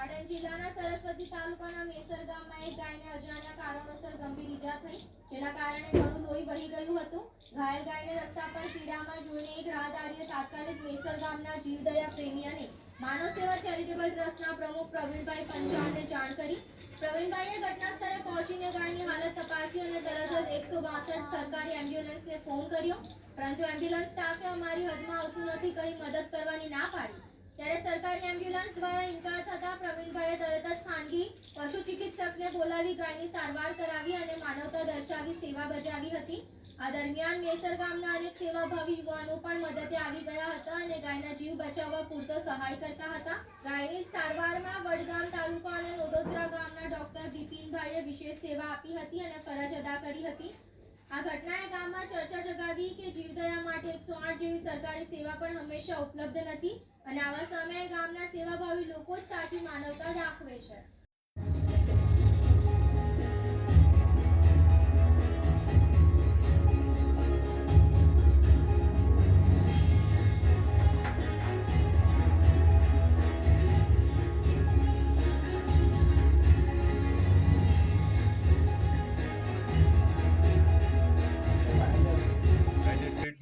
પાટણ જિલ્લાના સરસ્વતી તાલુકાના મેસર ગામમાં એક ગાયને અજાણ્યા કારણોસર ગંભીર ઈજા થઈ. જેના કારણે ઘણું લોહી વહી ગયું હતું. ઘાયલ ગાયને રસ્તા પર પીડામાં જોઈને એક રાહદારીએ તાત્કાલિક મેસર ગામના જીવદયા પ્રેમી અને માનવ સેવા ચેરિટેબલ ટ્રસ્ટના પ્રમુખ પ્રવીણભાઈ પંચાલને જાણ કરી. પ્રવીણભાઈએ ઘટના સ્થળે પહોંચીને ગાયની હાલત તપાસી અને તરત જ એકસો બાસઠ સરકારી એમ્બ્યુલન્સને ફોન કર્યો. પરંતુ એમ્બ્યુલન્સ સ્ટાફે અમારી હદમાં આવતું નથી કહી મદદ કરવાની ના પાડી. ત્યારે સરકારી એમ્બ્યુલન્સ દ્વારા ઇનકાર થતા પ્રવીણભાઈએ તરત જ ખાનગી પશુ ચિકિત્સકને બોલાવી ગાયની સારવાર કરાવી અને માનવતા દર્શાવી સેવા બજાવી હતી. આ દરમિયાન મેસર ગામના અનેક સેવાભાવી યુવાનો પણ મદદે આવી ગયા હતા અને ગાયના જીવ બચાવવા પૂરતો સહાય કરતા હતા. ગાયની સારવારમાં વડગામ તાલુકા અને નોદોદરા ગામના ડોક્ટર બિપિનભાઈએ વિશેષ સેવા આપી હતી અને ફરજ અદા કરી હતી. આ ઘટનાએ ગામમાં ચર્ચા જગાવી કે જીવદયા માટે એકસો આઠ જેવી સરકારી સેવા પણ હંમેશા ઉપલબ્ધ નથી અને આવા સમયે ગામના સેવાભાવી લોકો જ સાચી માનવતા દાખવે છે.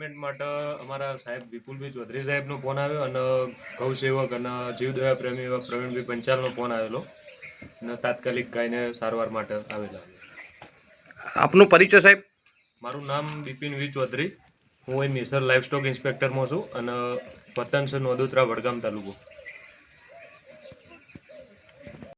ટ્રીટમેન્ટ માટે અમારા સાહેબ વિપુલભાઈ ચૌધરી સાહેબનો ફોન આવ્યો અને ગૌસેવક અને જીવદયા પ્રેમી એવા પ્રવીણભાઈ પંચાલનો ફોન આવેલો અને તાત્કાલિક ગાયને સારવાર માટે આવેલા. આપનો પરિચય સાહેબ? મારું નામ બિપિન વી. ચૌધરી. હું અહીં મેસર લાઇફ સ્ટોક ઇન્સ્પેક્ટરમાં છું અને વતન છે નોદોત્રા વડગામ તાલુકો.